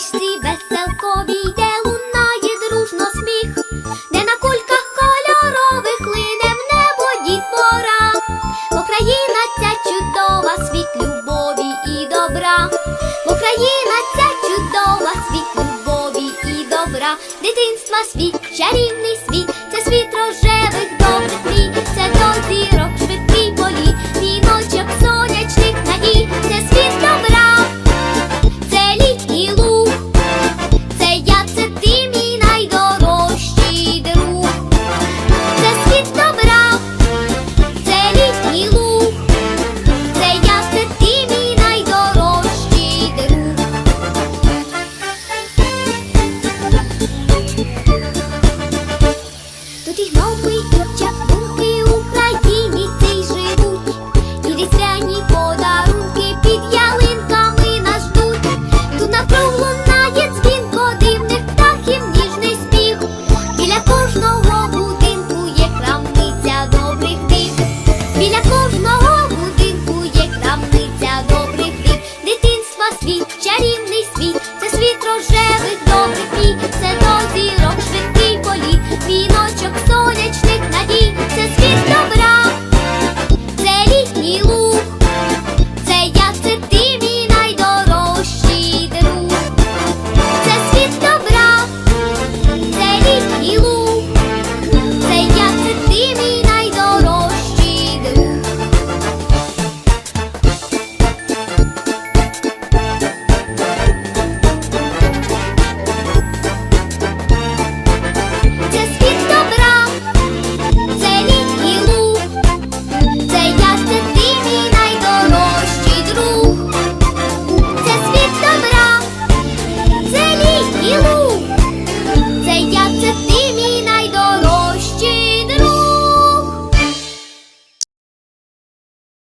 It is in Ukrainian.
стрічці веселковій, де лунає дружно сміх, де на кульках кольорових лине в небо дід пора. Україна ця чудова, світ любові і добра. Україна ця чудова, світ любові і добра, дитинства світ, чарівний світ, це світ рожевих.